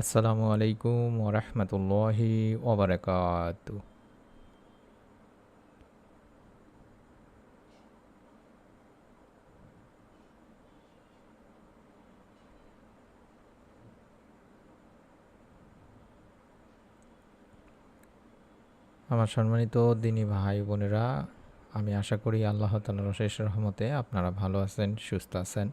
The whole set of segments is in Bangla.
আসসালামু আলাইকুম ওরহমতুল্লাহি ওবরাকাত। আমার সম্মানিত দিনী ভাই বোনেরা, আমি আশা করি আল্লাহ তালার অশেষ রহমতে আপনারা ভালো আছেন, সুস্থ আছেন।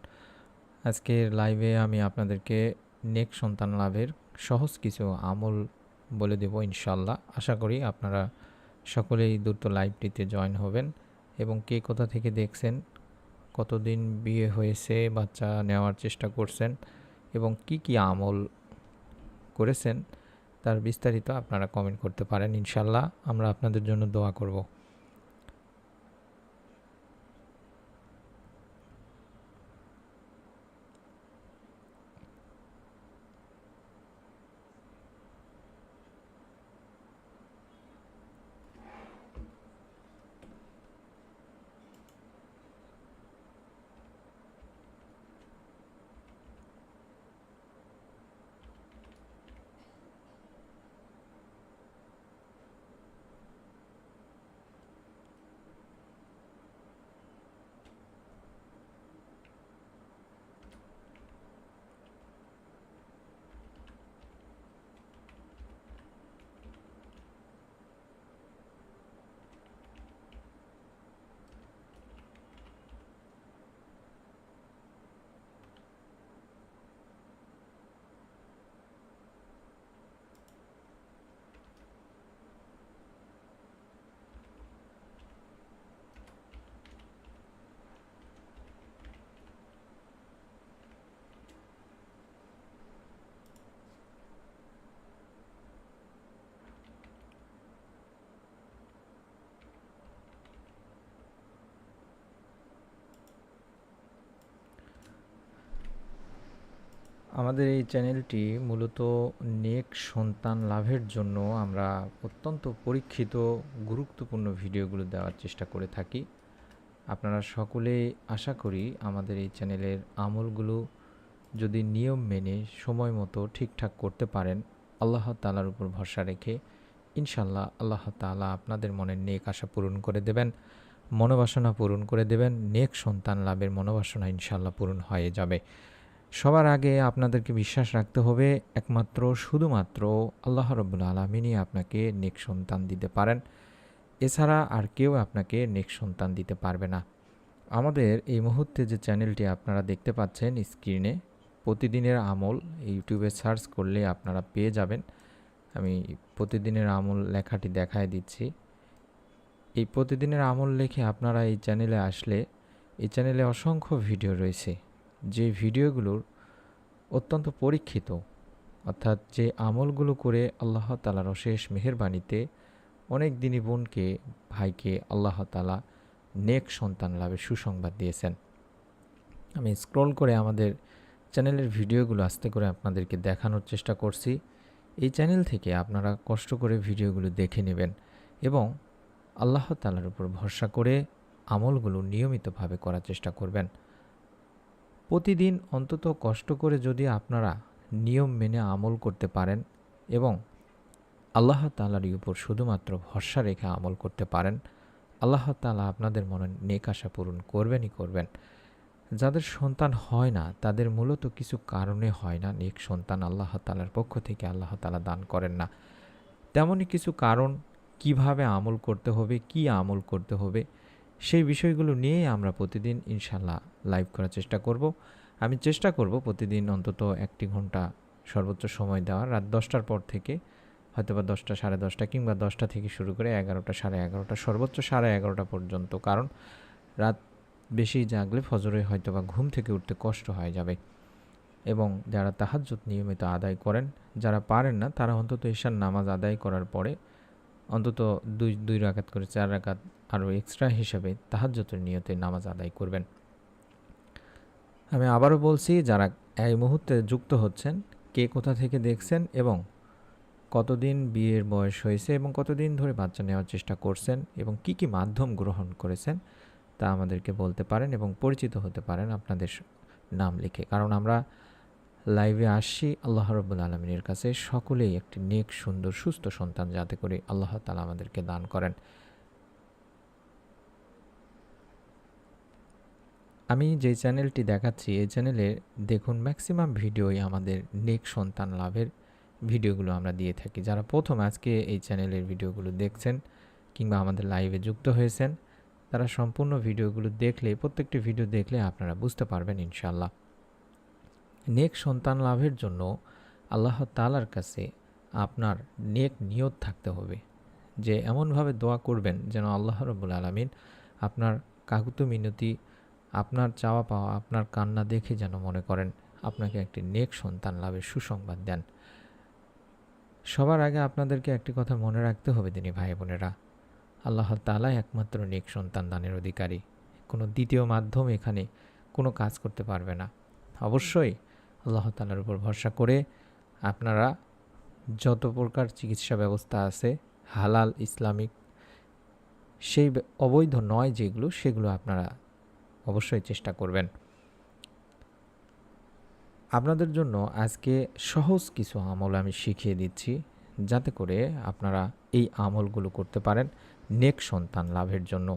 আজকের লাইভে আমি আপনাদেরকে নেক সন্তান লাভের সহজ কিছু আমল বলে দেব ইনশাল্লাহ আশা করি আপনারা সকলেই দ্রুত লাইভটিতে জয়েন হবেন এবং কে কোথা থেকে দেখছেন, কতদিন বিয়ে হয়েছে, বাচ্চা নেওয়ার চেষ্টা করছেন এবং কি কি আমল করেছেন, তার বিস্তারিত আপনারা কমেন্ট করতে পারেন ইনশাল্লাহ আমরা আপনাদের জন্য দোয়া করব। আমাদের এই চ্যানেলটি মূলত নেক সন্তান লাভের জন্য আমরা অত্যন্ত পরীক্ষিত, গুরুত্বপূর্ণ ভিডিওগুলো দেওয়ার চেষ্টা করে থাকি। আপনারা সকলে আশা করি আমাদের এই চ্যানেলের আমলগুলো যদি নিয়ম মেনে সময় মতো ঠিকঠাক করতে পারেন, আল্লাহ তালার উপর ভরসা রেখে ইনশাল্লাহ আল্লাহ তালা আপনাদের মনের নেক আশা পূরণ করে দেবেন, মনোবাসনা পূরণ করে দেবেন, নেক সন্তান লাভের মনোবাসনা ইনশাল্লাহ পূরণ হয়ে যাবে। সবার আগে আপনাদেরকে বিশ্বাস রাখতে হবে, একমাত্র, শুধুমাত্র আল্লাহ রব্বুল আলমিনই আপনাকে নেক সন্তান দিতে পারেন। এছাড়া আর কেউ আপনাকে নেক সন্তান দিতে পারবে না। আমাদের এই মুহূর্তে যে চ্যানেলটি আপনারা দেখতে পাচ্ছেন স্ক্রিনে, প্রতিদিনের আমল ইউটিউবে সার্চ করলে আপনারা পেয়ে যাবেন। আমি প্রতিদিনের আমল লেখাটি দেখায় দিচ্ছি। এই প্রতিদিনের আমল লেখে আপনারা এই চ্যানেলে আসলে, এই চ্যানেলে অসংখ্য ভিডিও রয়েছে। যে ভিডিওগুলোর অত্যন্ত পরীক্ষিত, অর্থাৎ যে আমলগুলো করে আল্লাহ তালার অশেষ মেহরবানিতে অনেক দিনই বোনকে, ভাইকে আল্লাহ তালা নেক সন্তান লাভে সুসংবাদ দিয়েছেন। আমি স্ক্রল করে আমাদের চ্যানেলের ভিডিওগুলো আস্তে করে আপনাদেরকে দেখানোর চেষ্টা করছি। এই চ্যানেল থেকে আপনারা কষ্ট করে ভিডিওগুলো দেখে নেবেন এবং আল্লাহ তালার উপর ভরসা করে আমলগুলো নিয়মিতভাবে করার চেষ্টা করবেন। প্রতিদিন অন্তত কষ্ট করে যদি আপনারা নিয়ম মেনে আমল করতে পারেন এবং আল্লাহ তালারই উপর শুধুমাত্র ভরসা রেখে আমল করতে পারেন, আল্লাহ তালা আপনাদের মনে নেক আশা পূরণ করবেনই করবেন। যাদের সন্তান হয় না, তাদের মূলত কিছু কারণে হয় না নেক সন্তান আল্লাহ তালার পক্ষ থেকে আল্লাহ তালা দান করেন না। তেমনই কিছু কারণ কীভাবে আমল করতে হবে, কি আমল করতে হবে সেই বিষয়গুলো নিয়ে আমরা প্রতিদিন ইনশাল্লাহ লাইভ করার চেষ্টা করব। আমি চেষ্টা করব প্রতিদিন অন্তত একটি ঘণ্টা সর্বোচ্চ সময় দেওয়ার। রাত দশটার পর থেকে হয়তো বা দশটা, সাড়ে দশটা কিংবা দশটা থেকে শুরু করে এগারোটা, সাড়ে এগারোটা, সর্বোচ্চ সাড়ে এগারোটা পর্যন্ত। কারণ রাত বেশি জাগলে ফজরে হয়তো বা ঘুম থেকে উঠতে কষ্ট হয়ে যাবে। এবং যারা তাহাজ্জুদ নিয়মিত আদায় করেন, যারা পারেন না, তারা অন্তত ঈশার নামাজ আদায় করার পরে অন্তত দুই দুই রাকাত করে চার রাকাত আরও এক্সট্রা হিসাবে তাহাজ্জতের নিয়তে নামাজ আদায় করবেন। আমি আবারও বলছি, যারা এই মুহূর্তে যুক্ত হচ্ছেন, কে কোথা থেকে দেখছেন এবং কতদিন বিয়ের বয়স হয়েছে এবং কতদিন ধরে বাচ্চা নেওয়ার চেষ্টা করছেন এবং কি কি মাধ্যম গ্রহণ করেছেন, তা আমাদেরকে বলতে পারেন এবং পরিচিত হতে পারেন আপনাদের নাম লিখে। কারণ আমরা লাইভে আসছি আল্লাহ রব্বুল আলমিনের কাছে। সকলেই একটি নেক, সুন্দর, সুস্থ সন্তান যাতে করে আল্লাহ তালা আমাদেরকে দান করেন। আমি যে চ্যানেলটি দেখাচ্ছি, এই চ্যানেলে দেখুন ম্যাক্সিমাম ভিডিওই আমাদের নেক সন্তান লাভের ভিডিওগুলো আমরা দিয়ে থাকি। যারা প্রথম আজকে এই চ্যানেলের ভিডিওগুলো দেখছেন কিংবা আমাদের লাইভে যুক্ত হয়েছেন, তারা সম্পূর্ণ ভিডিওগুলো দেখলে, প্রত্যেকটি ভিডিও দেখলে আপনারা বুঝতে পারবেন ইনশাল্লাহ নেক সন্তান লাভের জন্য আল্লাহ তালার কাছে আপনার নেক নিয়ত থাকতে হবে। যে এমনভাবে দোয়া করবেন যেন আল্লাহ রবুল আলমিন আপনার কাকুত মিনতি, আপনার চাওয়া পাওয়া, আপনার কান্না দেখে যেন মনে করেন আপনাকে একটি নেক সন্তান লাভের সুসংবাদ দেন। সবার আগে আপনাদেরকে একটি কথা মনে রাখতে হবে তিনি ভাই বোনেরা। আল্লাহ তালাই একমাত্র নেক সন্তান দানের অধিকারী। কোনো দ্বিতীয় মাধ্যম এখানে কোনো কাজ করতে পারবে না। অবশ্যই আল্লাহ তালার উপর ভরসা করে আপনারা যত প্রকার চিকিৎসা ব্যবস্থা আছে, হালাল, ইসলামিক, সেই অবৈধ নয় যেগুলো, সেগুলো আপনারা অবশ্যই চেষ্টা করবেন। আপনাদের জন্য আজকে সহজ কিছু আমল আমি শিখিয়ে দিচ্ছি, যাতে করে আপনারা এই আমলগুলো করতে পারেন নেক সন্তান লাভের জন্য।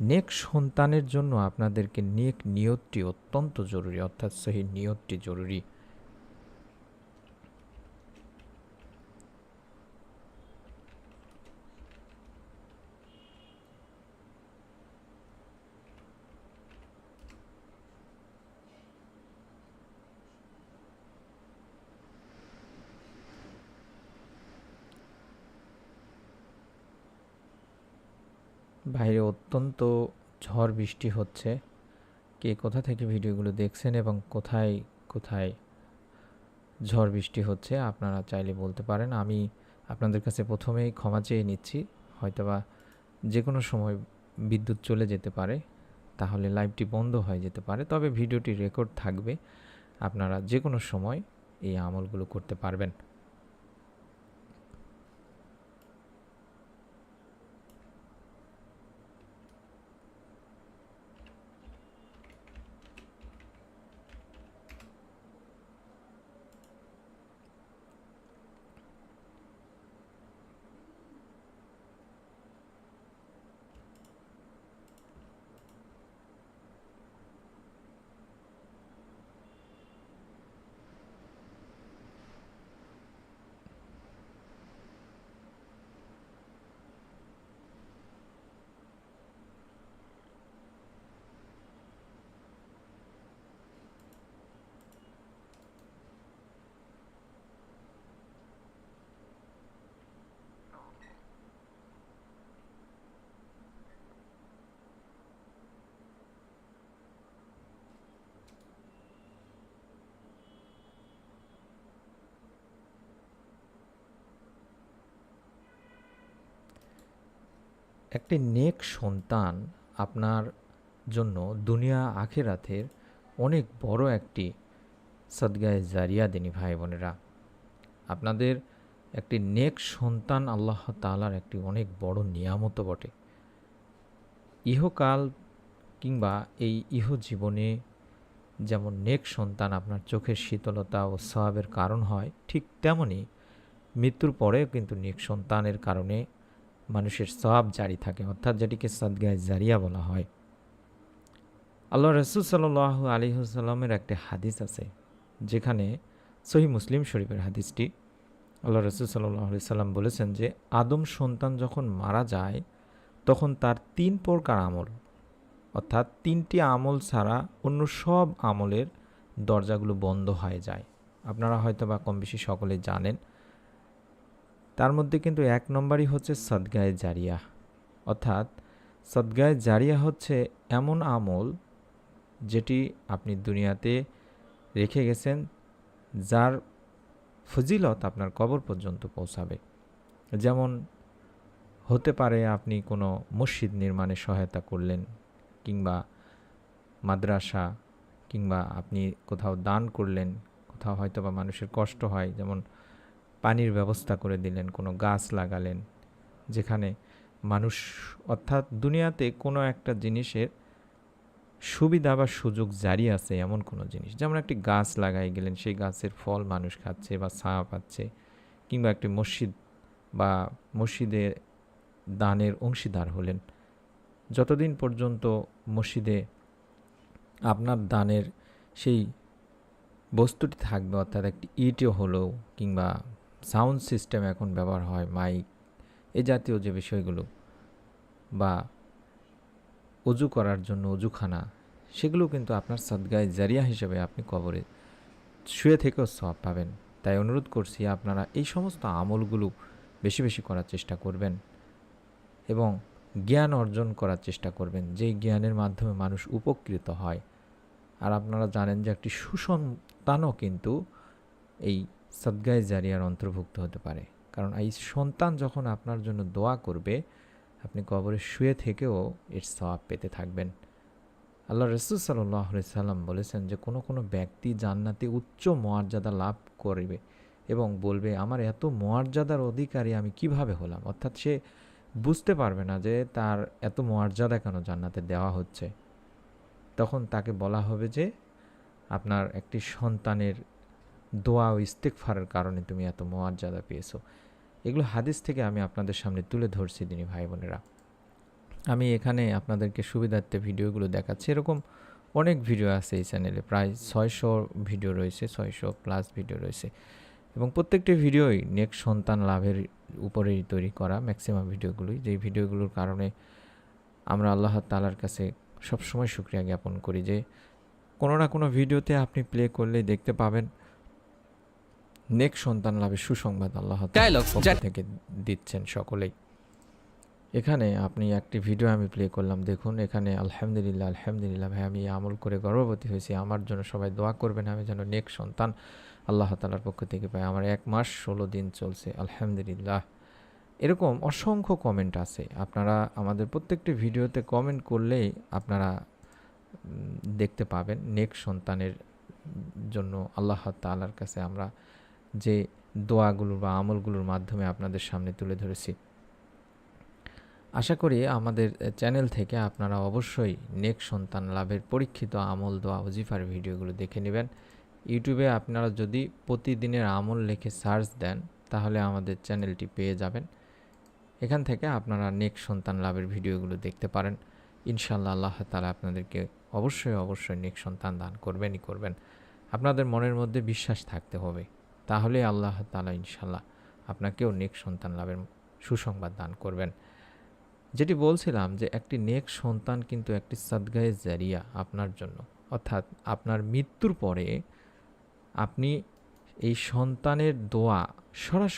নেক সন্তানের জন্য আপনাদেরকে নেক নিয়তটি অত্যন্ত জরুরি অর্থাৎ সেই নিয়তটি জরুরি। বাইরে অত্যন্ত ঝড় বৃষ্টি হচ্ছে। কে কোথা থেকে ভিডিওগুলো দেখছেন এবং কোথায় কোথায় ঝড় বৃষ্টি হচ্ছে আপনারা চাইলে বলতে পারেন। আমি আপনাদের কাছে প্রথমেই ক্ষমা চেয়ে নিচ্ছি। হয়তোবা যে কোনো সময় বিদ্যুৎ চলে যেতে পারে, তাহলে লাইভটি বন্ধ হয়ে যেতে পারে। তবে ভিডিওটি রেকর্ড থাকবে। আপনারা যে কোনো সময় এই আমলগুলো করতে পারবেন। একটি নেক সন্তান আপনার জন্য দুনিয়া আখেরাতের অনেক বড় একটি সদগায় জারিয়া দিনী ভাই বোনেরা। আপনাদের একটি নেক সন্তান আল্লাহ তালার একটি অনেক বড় নিয়ামত বটে। ইহকাল কিংবা এই ইহ জীবনে যেমন নেক সন্তান আপনার চোখের শীতলতা ও স্বভাবের কারণ হয়, ঠিক তেমনই মৃত্যুর পরেও কিন্তু নেক সন্তানের কারণে মানুষের সব জারি থাকে, অর্থাৎ যেটিকে সদগায় জারিয়া বলা হয়। আল্লাহ রসুল সাল্লাহ আলিহাসাল্লামের একটি হাদিস আছে, যেখানে সহি মুসলিম শরীফের হাদিসটি আল্লাহ রসুল সাল্লাহ সাল্লাম বলেছেন যে, আদম সন্তান যখন মারা যায়, তখন তার তিন প্রকার আমল, অর্থাৎ তিনটি আমল ছাড়া অন্য সব আমলের দরজাগুলো বন্ধ হয়ে যায়। আপনারা হয়তো বা কম বেশি সকলে জানেন তার মধ্যে কিন্তু এক নম্বরই হচ্ছে সদগায়ে জারিয়া। অর্থাৎ সদগায়ে জারিয়া হচ্ছে এমন আমল যেটি আপনি দুনিয়াতে রেখে গেছেন, যার ফজিলত আপনার কবর পর্যন্ত পৌঁছাবে। যেমন হতে পারে আপনি কোনো মসজিদ নির্মাণে সহায়তা করলেন কিংবা মাদ্রাসা কিংবা আপনি কোথাও দান করলেন, কোথাও হয়তো বা মানুষের কষ্ট হয়, যেমন পানির ব্যবস্থা করে দিলেন, কোনো গাছ লাগালেন, যেখানে মানুষ, অর্থাৎ দুনিয়াতে কোনো একটা জিনিসের সুবিধা বা সুযোগ জারি আছে এমন কোনো জিনিস। যেমন একটি গাছ লাগাই গেলেন, সেই গাছের ফল মানুষ খাচ্ছে বা ছায়া পাচ্ছে, কিংবা একটি মসজিদ বা মসজিদে দানের অংশীদার হলেন। যতদিন পর্যন্ত মসজিদে আপনার দানের সেই বস্তুটি থাকবে, অর্থাৎ একটি ইটও হলো কিংবা সাউন্ড সিস্টেম এখন ব্যবহার হয়, মাইক, এ জাতীয় যে বিষয়গুলো বা অজু করার জন্য অজুখানা সেগুলো কিন্তু আপনার সদগায় জারিয়া হিসেবে আপনি কবরে শুয়ে থেকেও সব পাবেন। তাই অনুরোধ করছি, আপনারা এই সমস্ত আমলগুলো বেশি বেশি করার চেষ্টা করবেন এবং জ্ঞান অর্জন করার চেষ্টা করবেন, যেই জ্ঞানের মাধ্যমে মানুষ উপকৃত হয়। আর আপনারা জানেন যে একটি সুসন্তানও কিন্তু এই সদগায় জারিয়ার অন্তর্ভুক্ত হতে পারে। কারণ এই সন্তান যখন আপনার জন্য দোয়া করবে, আপনি কবরে শুয়ে থেকেও এর সওয়াব পেতে থাকবেন। আল্লাহ রসুল সাল্লাহ সাল্লাম বলেছেন যে, কোনো কোনো ব্যক্তি জান্নাতে উচ্চ মর্যাদা লাভ করবে এবং বলবে, আমার এত মর্যাদার অধিকারী আমি কীভাবে হলাম? অর্থাৎ সে বুঝতে পারবে না যে, তার এত মর্যাদা কেন জান্নাতে দেওয়া হচ্ছে। তখন তাকে বলা হবে যে, আপনার একটি সন্তানের দোয়া ও ইস্তেকফারের কারণে তুমি এত মর্যাদা পেয়েছ। এগুলো হাদিস থেকে আমি আপনাদের সামনে তুলে ধরছি, দিনী ভাই বোনেরা। আমি এখানে আপনাদেরকে সুবিধার্থে ভিডিওগুলো দেখাচ্ছি। এরকম অনেক ভিডিও আছে এই চ্যানেলে, প্রায় ছয়শো ভিডিও রয়েছে, ছয়শো প্লাস ভিডিও রয়েছে। এবং প্রত্যেকটি ভিডিওই নেক্সট সন্তান লাভের উপরেই তৈরি করা ম্যাক্সিমাম ভিডিওগুলোই। যেই ভিডিওগুলোর কারণে আমরা আল্লাহ তালার কাছে সবসময় সুক্রিয়া জ্ঞাপন করি যে কোনো না কোনো ভিডিওতে আপনি প্লে করলেই দেখতে পাবেন। নেক্সট সন্তান লাভের সুসংবাদ আল্লাহ থেকে দিচ্ছেন সকলেই। এখানে আপনি একটি ভিডিও আমি প্লে করলাম। দেখুন এখানে আলহামদুলিল্লাহ আলহামদুলিল্লাহ ভাই আমি আমল করে গর্ভবতী হয়েছি। আমার জন্য সবাই দোয়া করবেন। আমি যেন নেক সন্তান আল্লাহ তালার পক্ষ থেকে পাই। আমার এক মাস ষোলো দিন চলছে আলহামদুলিল্লাহ। এরকম অসংখ্য কমেন্ট আছে। আপনারা আমাদের প্রত্যেকটি ভিডিওতে কমেন্ট করলেই আপনারা দেখতে পাবেন নেক সন্তানের জন্য আল্লাহ তালার কাছে আমরা যে দোয়াগুলো বা আমলগুলোর মাধ্যমে আপনাদের সামনে তুলে ধরেছি। আশা করি আমাদের চ্যানেল থেকে আপনারা অবশ্যই নেক সন্তান লাভের পরীক্ষিত আমল, দোয়া, ওজিফার ভিডিওগুলো দেখে নেবেন। ইউটিউবে আপনারা যদি প্রতিদিনের আমল লিখে সার্চ দেন, তাহলে আমাদের চ্যানেলটি পেয়ে যাবেন। এখান থেকে আপনারা নেক সন্তান লাভের ভিডিওগুলো দেখতে পারেন। ইনশাল্লাহ আল্লাহ তালা আপনাদেরকে অবশ্যই অবশ্যই নেক সন্তান দান করবেনই করবেন। আপনাদের মনের মধ্যে বিশ্বাস থাকতে হবে। তাহলে আল্লাহ তালা ইনশাল্লাহ আপনাকেও নেক সন্তান লাভের সুসংবাদ দান করবেন। যেটি বলছিলাম যে একটি নেক সন্তান কিন্তু একটি সদগায়ে জারিয়া আপনার জন্য, অর্থাৎ আপনার মৃত্যুর পরে আপনি এই সন্তানের দোয়া সরাসরি